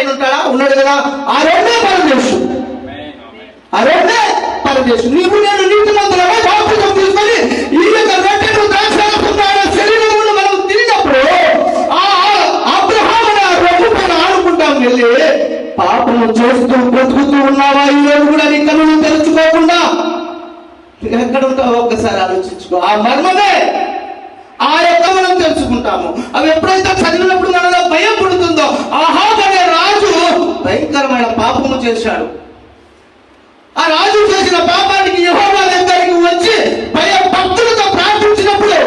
ఆయన ఉంటాడా ఉన్నాడు కదా. ఆ రెండే పరదేశం ఆ రెండే పరదేశం నీవు నేను నీటి మంత్రులనే బాప్తిజం తీసుకొని ఈ యొక్క రొట్టెను ద్రాక్షారసం శరీరమును మనం తిరిగినప్పుడు ఆ అబ్రహాం అనే ఆ రొట్టె పైన ఆడుకుంటాం వెళ్ళి పాపము చేస్తూ బ్రతుకుతూ ఉన్నావా? ఈ రోజు కూడా నీ కన్నులు తెలుసుకోకుండా ఎక్కడ ఉంటావో ఒక్కసారి ఆలోచించుకో. ఆ మర్మమే ఆ యొక్క మనం తెలుసుకుంటాము. అవి ఎప్పుడైతే చదివినప్పుడు మనలో భయం పుడుతుందో ఆ చేశాడు. ఆ రాజు చేసిన పాపానికి యెహోవా దగ్గరికి వచ్చి భయ భక్తులతో ప్రార్థించినప్పుడు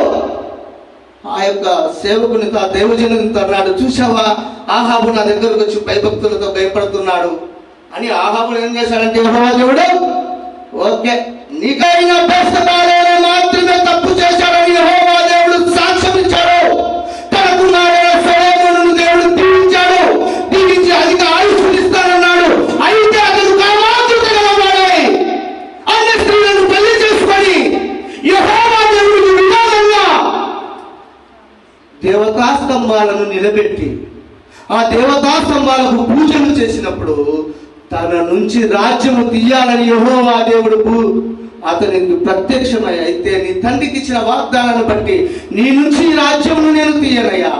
ఆ యొక్క సేవకుని తా దేవజనునితో తన్నాడు చూసావా ఆహాబు నా దగ్గరకు వచ్చి భయభక్తులతో భయపడుతున్నాడు. అని ఆహాబులు ఏం చేశాడంటే యహోవా దేవుడు ఓకే నీకైనా అభ్యస్తకాలను మాత్రం దేవతా స్తంభాలను నిలబెట్టి ఆ దేవతా స్తంభాలకు పూజలు చేసినప్పుడు తన నుంచి రాజ్యము తీయాలని యహోవా దేవుడు అతనికి ప్రత్యక్షమై అయితే నీ తండ్రికి ఇచ్చిన వాగ్దానాన్ని బట్టి నీ నుంచి రాజ్యమును నేను తీయనయ్యా.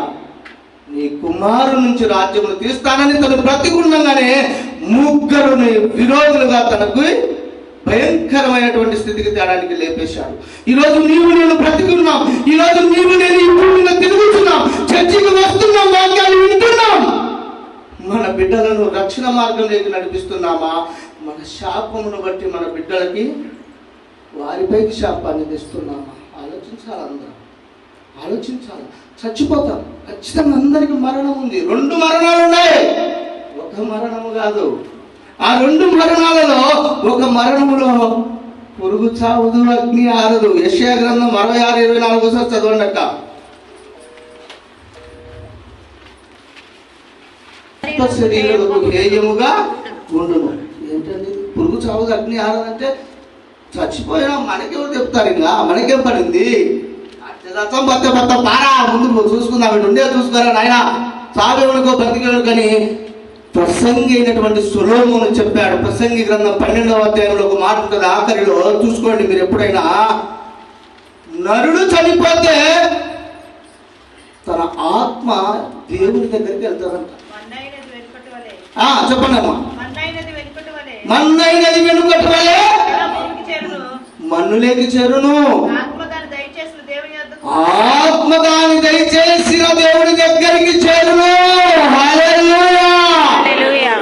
నీ కుమారు నుంచి రాజ్యమును తీస్తానని తను ప్రతికూలంగానే ముగ్గురుని విరోధులుగా తనకు భయంకరమైనటువంటి స్థితికి తేడానికి లేపేశాడు. ఈ రోజు నీవు నేను బ్రతుకున్నాం. ఈ రోజు నీవు నేను ఇప్పుడు తిరుగుతున్నాం. చర్చికి వస్తున్నాం వాక్యాలు వింటున్నాం. మన బిడ్డలను రక్షణ మార్గంలోకి నడిపిస్తున్నామా? మన శాపమును బట్టి మన బిడ్డలకి వారిపైకి శాపాన్ని తెస్తున్నామా? ఆలోచించాలి అందరం? ఆలోచించాలి? చచ్చిపోతాం. ఖచ్చితంగా అందరికి మరణం ఉంది. రెండు మరణాలు ఉన్నాయి ఒక మరణము కాదు. ఆ రెండు మరణాలలో ఒక మరణములో పురుగు చావదు అగ్ని ఆరదు. యశ్యా గ్రంథం అరవై ఆరు ఇరవై నాలుగు సార్ చదవండి అక్క రక్త శరీరములకు హేయముగా ఉండును. ఏంటండి పురుగు చావదు అగ్ని ఆరదంటే చచ్చిపోయినా మనకెవరు చెప్తారు ఇంకా? మనకేం పడింది? రథం బత్త బత్త పారా. ముందు చూసుకుందాం. ఉండే చూసుకురా నాయన? సాగేవునికో బ్రతికేవుడు కానీ ప్రసంగి అయినటువంటి సులోమును చెప్పాడు. ప్రసంగి గ్రంథం పన్నెండవ అధ్యాయంలో ఒక మాట ఉంటుంది ఆఖరిలో చూసుకోండి మీరు ఎప్పుడైనా. నరుడు చనిపోతే తన ఆత్మ దేవుని దగ్గరికి వెళ్తారంట ఆ, చెప్పండి అమ్మా. మన్నైనది వెనుకటి వలె. మన్నులేకి చేరును. ఆత్మ దాన్ని దయచేసిన దేవుని యొద్దకు ఆత్మగాని దయచేసిన దేవుని దగ్గరికి చేరును హల్లెలూయా.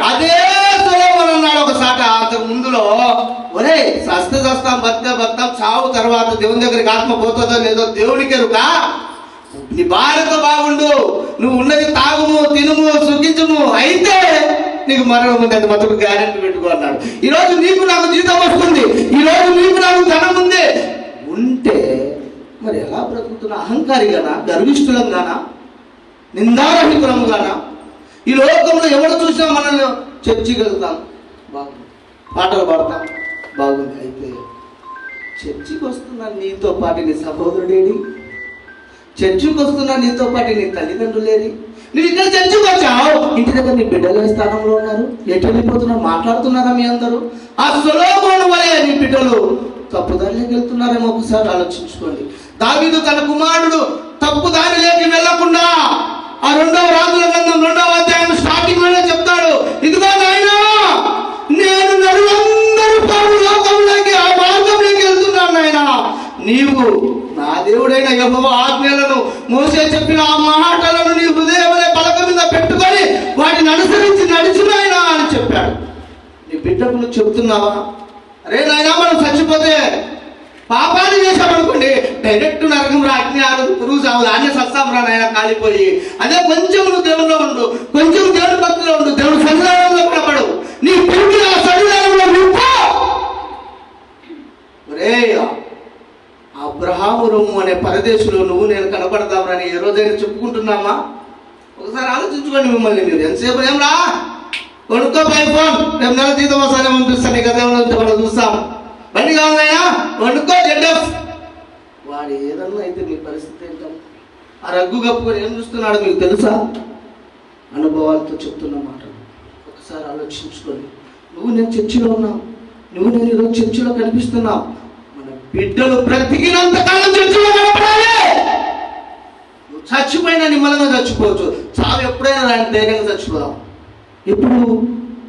అదే సొలొమోను అన్నాడు ఒకసాట అంతకు ముందులో ఒరే సస్త సస్తాం బత్త బత్తాం చావు తర్వాత దేవుని దగ్గరికి ఆత్మ పోతుందో లేదో దేవునికి ఎరుక. నీ భార్యతో బాగుండు నువ్వు ఉన్నది తాగుము తినుము సుఖించుము అయితే నీకు మరణం ఉంది అది మతుకు గ్యారెంటీ పెట్టుకో అన్నాడు. ఈ రోజు నీకు నాకు జీతం వస్తుంది ఈ రోజు నీకు నాకు ధనం ఉంది. ఉంటే మరి ఎలా బ్రతుకుతున్నా? అహంకారిగానా? గర్విష్ఠులంగానా? నిందారహితులముగానా? ఈ లోకంలో ఎవరు చూసినా మనల్ని చర్చికి వెళ్తాం పాటలు పాడతాం. బాగుంది. అయితే చర్చికి వస్తున్న నీతో పాటు నీ సహోదరుడేడి. చర్చికి వస్తున్న నీతో పాటు నీ తల్లిదండ్రులేరి. నువ్వు ఇక్కడ చర్చికి వచ్చావు? ఇంటి దగ్గర నీ బిడ్డలు ఏ స్థానంలో ఉన్నారు? ఎటు వెళ్ళిపోతున్నారు మాట్లాడుతున్నారా మీ అందరూ? ఆ సులోభం వలె నీ బిడ్డలు తప్పుదారిలోకి వెళ్తున్నారేమో ఒకసారి ఆలోచించుకోండి. దావీదు తన కుమారుడు తప్పు దారిలోకి వెళ్ళకుండా నీవు నా దేవుడైన యెహోవా ఆజ్ఞలను మోసే చెప్పిన ఆ మాటలను నీ హృదయం పలక మీద పెట్టుకొని వాటిని అనుసరించి నడిచినాయనా అని చెప్పాడు. నీ బిడ్డకు నువ్వు చెప్తున్నావా అరే నాయనా మనం చచ్చిపోతే పాపాలు చేశామనుకోండి డైరెక్ట్ నరకం రా అగ్ని ఆరదు పురుగు సాగు అన్నీ సస్తాం రా నాయన కాలిపోయి అదే కొంచెం నువ్వు దేవుల్లో ఉండు. కొంచెం దేవుడు అబ్రహాము అనే పరదేశంలో నువ్వు నేను కనపడతామని ఏ రోజైనా చెప్పుకుంటున్నామా? ఒకసారి ఆలోచించుకోండి మిమ్మల్ని మీరు. ఎంతసేపు ఏం రా? కొనుక్కో పై ఫోన్. రేపు నెల జీతం ఒకసారి పంపిస్తాను. నీకు అదే ఉంటే మనం చూస్తాం బండి కావాలయ్యా? వండుకో జెడ్ఎఫ్ వాడు ఏదన్నా అయితే మీ పరిస్థితి ఏంటో. ఆ రగ్గు కప్పుకొని ఏం చూస్తున్నాడు మీకు తెలుసా? అనుభవాలతో చెప్తున్న మాట. ఒకసారి ఆలోచించుకొని నువ్వు నేను చర్చిలో ఉన్నావు. నువ్వు నేను ఈరోజు చర్చిలో కనిపిస్తున్నావు. బిడ్డలు బ్రతికినంత కాలం చర్చిలో కనపడాలి. నువ్వు చచ్చిపోయినా నిమ్మలంగా చచ్చిపోవచ్చు. చావు ఎప్పుడైనా రాని ధైర్యంగా చచ్చిపోదాం. ఇప్పుడు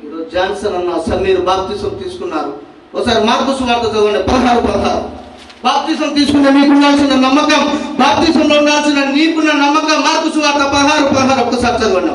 ఈరోజు జాన్సన్ అన్న సమీర్ బాప్తిసం తీసుకున్నారు. ఒకసారి మార్పు సువార్త చదవండి. పదహారు పదహారు. బాప్తిసం తీసుకున్న మీకు ఉండాల్సిన నమ్మకం బాప్తిసంలో ఉండాల్సిన నీకున్న నమ్మకం మార్పు సువార్త పదహారు పదహారు. ఒక్కసారి చదవండి.